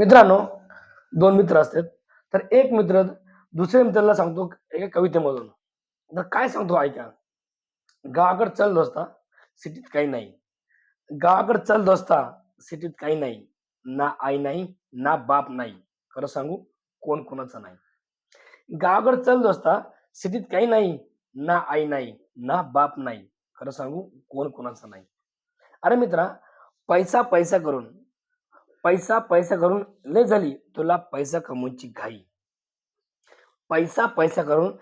मित्रांनो दोन मित्र असतात. तर एक मित्र दुसऱ्या मित्राला सांगतो एका कवितेमधून. तर काय सांगतो ऐका. गावाकडे चल दोस्ता सिटीत काही नाही. गावाकडे चल दोस्ता सिटीत काही नाही. ना आई नाही ना बाप नाही. खरं सांगू कोण कोणाचं नाही. गावाकडे चल दोस्ता सिटीत काही नाही. ना आई नाही ना बाप नाही. खरं सांगू कोण कोणाचं नाही. अरे मित्रा पैसा पैसा करून पैसा पैसा करून लय झाली तुला पैसा कमवायची घाई. पैसा पैसा करून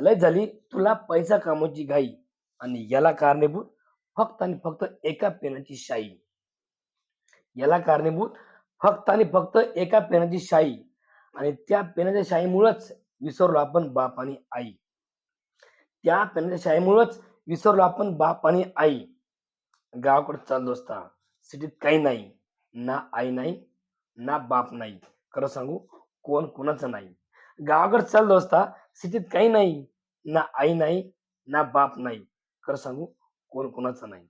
लय झाली तुला पैसा कमवायची घाई. आणि याला कारणीभूत फक्त आणि फक्त एका पेनाची शाई. याला कारणीभूत फक्त आणि फक्त एका पेनाची शाई. आणि त्या पेनाच्या शाईमुळेच विसरलो आपण बाप आणि आई. त्या पेनाच्या शाईमुळेच विसरलो आपण बाप आणि आई. गावाकडे चाललो असता. सिटीत काही नाही. ना आई नाही ना बाप नाही. खरं सांगू कोण कोणाचं नाही. गावाकडे चाललो असता सिटीत काही नाही. ना आई नाही ना बाप नाही. खरं सांगू कोण कोणाचं नाही.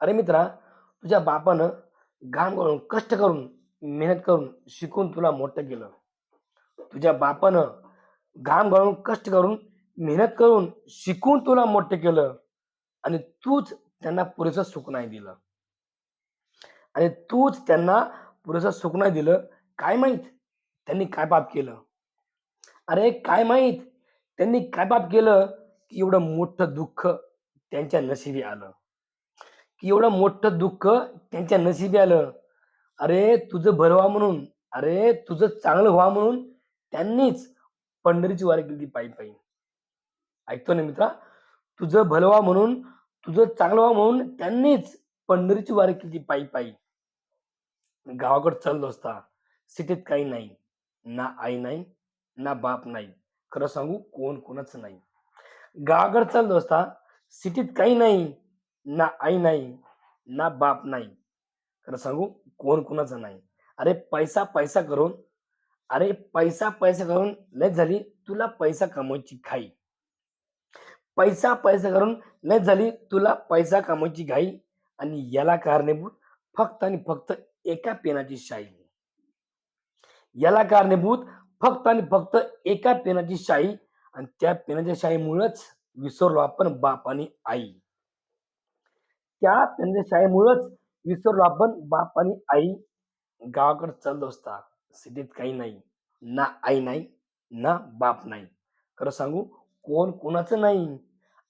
अरे मित्रा तुझ्या बापानं घाम करून कष्ट करून मेहनत करून शिकून तुला मोठं केलं. तुझ्या बापानं घाम घालून कष्ट करून मेहनत करून शिकून तुला मोठं केलं. आणि तूच त्यांना पुरेसं सुख नाही दिलं. आणि तूच त्यांना पुरेसं सुख नाही दिलं. काय माहीत? त्यांनी काय पाप केलं? अरे काय माहीत? त्यांनी काय पाप केलं की एवढं मोठं दुःख त्यांच्या नशिबी आलं? की एवढं मोठं दुःख त्यांच्या नशिबी आलं? अरे तुझं भरवा म्हणून. अरे तुझं चांगलं व्हा म्हणून त्यांनीच पंढरीची वारी केली पायी पायी. ऐकतो ना मित्रा? तुझं भलवा म्हणून तुझं चांगलं व्हा म्हणून त्यांनीच पंढरीची वारी केली पायी पायी. गावाकडे चाललो असता. सिटीत काही नाही. ना आई नाही ना बाप नाही. खरं सांगू कोण कोणाचं नाही. गावाकडे चाललो असता. सिटीत काही नाही ना आई नाही ना बाप नाही. खरं सांगू कोण कोणाचं नाही. अरे पैसा पैसा करून अरे पैसा पैसा करून लय झाली तुला पैसा कमवायची घाई. पैसा पैसा करून लय झाली तुला पैसा कमवायची घाई. आणि याला कारणीभूत फक्त आणि फक्त एका पेनाची शाई याला कारणीभूत फक्त आणि फक्त एका पेनाची शाई आणि त्या पेनाच्या शाहीमुळेच विसरलो आपण बाप आणि आई. त्या पेनाच्या शाहीमुळेच विसरलो आपण बाप आणि आई. गावाकडे चाललो असता सिटीत काही नाही. ना आई नाही ना बाप नाही. खरं सांगू कोण कोणाचं नाही.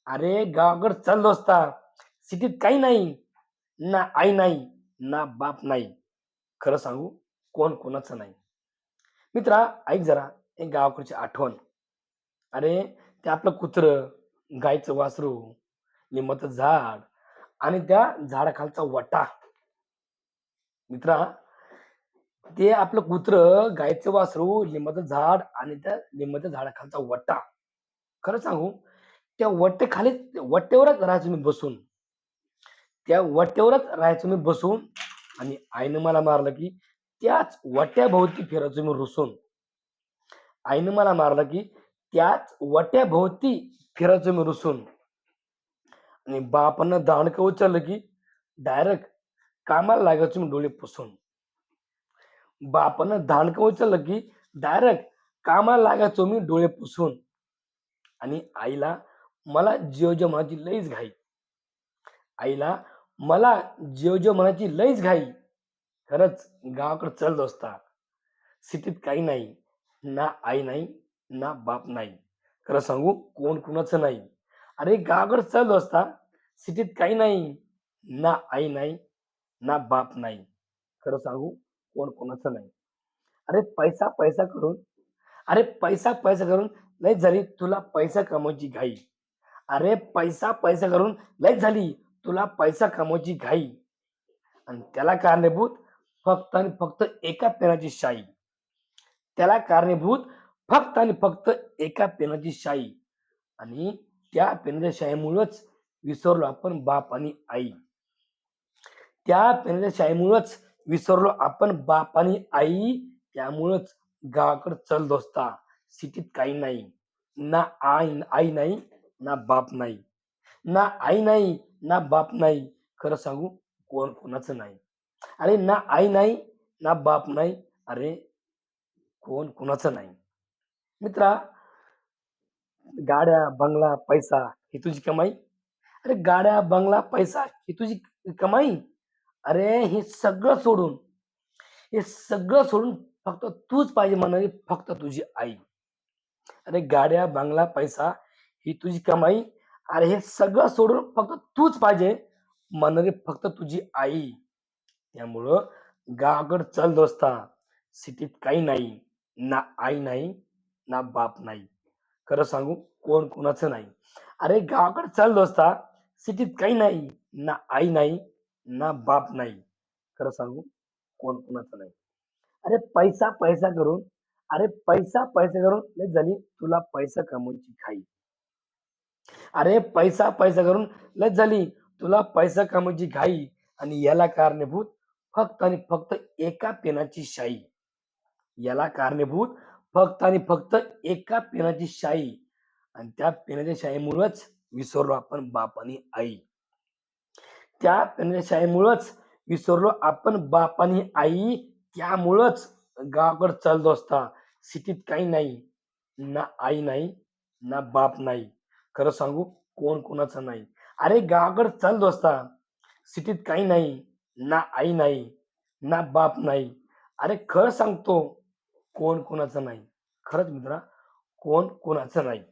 अरे गावाकडे चाललो असता सिटीत काही नाही. ना आई नाही ना बाप नाही. खरं सांगू कोण कोणाचं नाही. मित्रा ऐक जरा एक गावाकडची आठवण. अरे ते आपलं कुत्रं गायचं वासरू लिंबाचं झाड आणि त्या झाडाखालचा वटा. मित्रा ते आपलं कुत्रं गायचं वासरू लिंबाचं झाड आणि त्या लिंबाच्या झाडाखालचा वटा. खरं सांगू त्या वट्टेखालीच वट्टेवरच राहायचो मी बसून. त्या वट्यावरच राहायचो मी बसून. आणि आईनं मला मारलं की त्याच वट्याभोवती फिरायचो मी रुसून. आईनं मला मारलं की त्याच वट्याभोवती फिरायचो मी रुसून. आणि बापानं दाणकं उचललं की डायरेक्ट कामाला लागायचो मी डोळे पुसून. बापानं दाणकं उचललं की डायरेक्ट कामाला लागायचो मी डोळे पुसून. आणि आईला मला जेव जेव लईच घाई. आईला मला जेव जेव मनाची लईच घाई. खरंच गावाकडे चल दोस्ता. सिटीत काही नाही. ना आई नाही ना बाप नाही. खरं सांगू कोण कुणाचं नाही. अरे गावाकडे चल दोस्ता. सिटीत काही नाही. ना आई नाही ना बाप नाही. खरं सांगू कोण कोणाचं नाही. अरे पैसा पैसा करून. अरे पैसा पैसा करून लय झाली तुला पैसा कमवायची घाई. अरे पैसा पैसा करून लय झाली तुला पैसा कमवायची घाई. आणि त्याला कारणीभूत फक्त आणि फक्त एका पेनाची शाई. त्याला कारणीभूत फक्त आणि फक्त एका पेनाची शाई. आणि त्या पेनाच्या शाईमुळेच विसरलो आपण बाप आणि आई. त्या पेनाच्या शाईमुळेच विसरलो आपण बाप आणि आई. त्यामुळंच गावाकडे चल दोस्ता. सिटीत काही नाही. ना आई आई नाही ना बाप नाही. ना आई नाही ना बाप नाही खरं सांगू कोण कोणाचं नाही. अरे ना आई नाही ना बाप नाही अरे कोण कोणाचं नाही. मित्रा गाड्या बंगला पैसा ही तुझी कमाई? अरे गाड्या बंगला पैसा ही तुझी कमाई? अरे हे सगळं सोडून हे सगळं सोडून फक्त तूच पाहिजे म्हणणारी फक्त तुझी आई. अरे गाड्या बंगला पैसा ही तुझी कमाई? अरे हे सगळं सोडून फक्त तूच पाहिजे. म्हणणारी फक्त तुझी आई. त्यामुळं गावाकडं चल दोस्ता. सिटीत काही नाही. ना आई नाही ना बाप नाही. खरं सांगू कोण कोणाचं नाही. अरे गावाकडे चल दोस्ता. सिटीत काही नाही ना आई नाही ना बाप नाही. खरं सांगू कोण कोणाचं नाही. अरे पैसा पैसा करून अरे पैसा पैसा करून लय झाली तुला पैसा कमवायची खाई अरे पैसा पैसा करून लय झाली. तुला पैसा कामाची घाई आणि याला कारणीभूत फक्त आणि फक्त एका पेनाची शाई. याला कारणीभूत फक्त आणि फक्त एका पेनाची शाई. आणि त्या पेनाच्या शाईमुळेच विसरलो आपण बाप आणि आई. त्या पेनाच्या शाईमुळेच विसरलो आपण बाप आणि आई. त्यामुळंच गावाकडे चालतो असता. सिटीत काही नाही. ना आई नाही ना बाप नाही. खरं सांगू कोण कोणाचं नाही. अरे गावाकडे चालतो असता सिटीत काही नाही ना आई नाही ना बाप नाही. अरे खरं सांगतो कोण कोणाचं नाही. खरंच मित्रा कोण कोणाचं नाही.